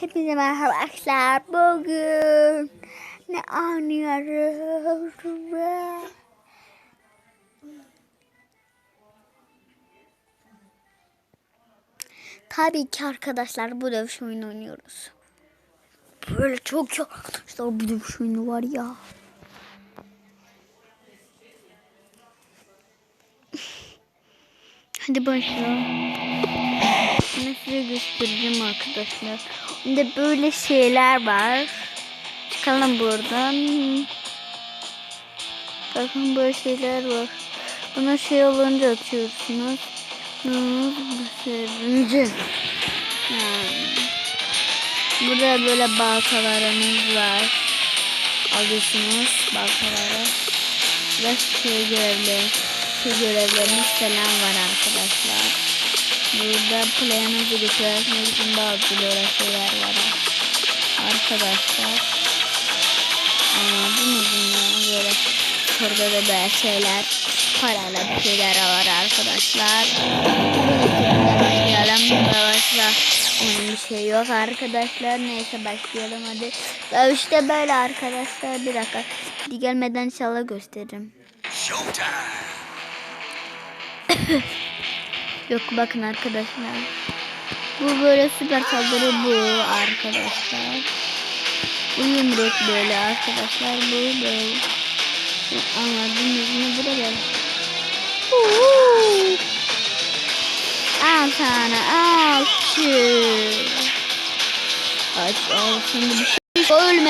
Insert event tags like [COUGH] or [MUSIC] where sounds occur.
Hepinize merhaba arkadaşlar. Bugün ne oynuyoruz? Tabii ki arkadaşlar bu dövüş oyunu oynuyoruz. Böyle çok çok arkadaşlar bu dövüş oyunu var ya. Hadi başlayalım. Size göstereceğim arkadaşlar. Şimdi böyle şeyler var. Çıkalım buradan. Bakın böyle şeyler var. Buna şey olunca atıyorsunuz. Hmm, Göstereceğim. Yani. Burada böyle baltalarımız var. Alıyorsunuz baltaları. Ve şey görevleri. Şey görevlerimiz falan var arkadaşlar. Burada planımızı götürmek için bazı böyle şeyler var. Arkadaşlar. Mı? Böyle burada da böyle şeyler. Paralı bir şeyler var arkadaşlar. Başlayalım. Başla. Onun bir şey yok arkadaşlar. Neyse başlayalım hadi. Ya işte böyle arkadaşlar. Bir dakika. Hadi gelmeden inşallah gösteririm. [LAUGHS] Yok bakın arkadaşlar. Bu böyle süper saldırı bu arkadaşlar. Bu yumruk böyle arkadaşlar. Bu böyle. Anladınız mı? Bu da böyle. Al sana al. Şu. Aç al şimdi bir şey. Ölme.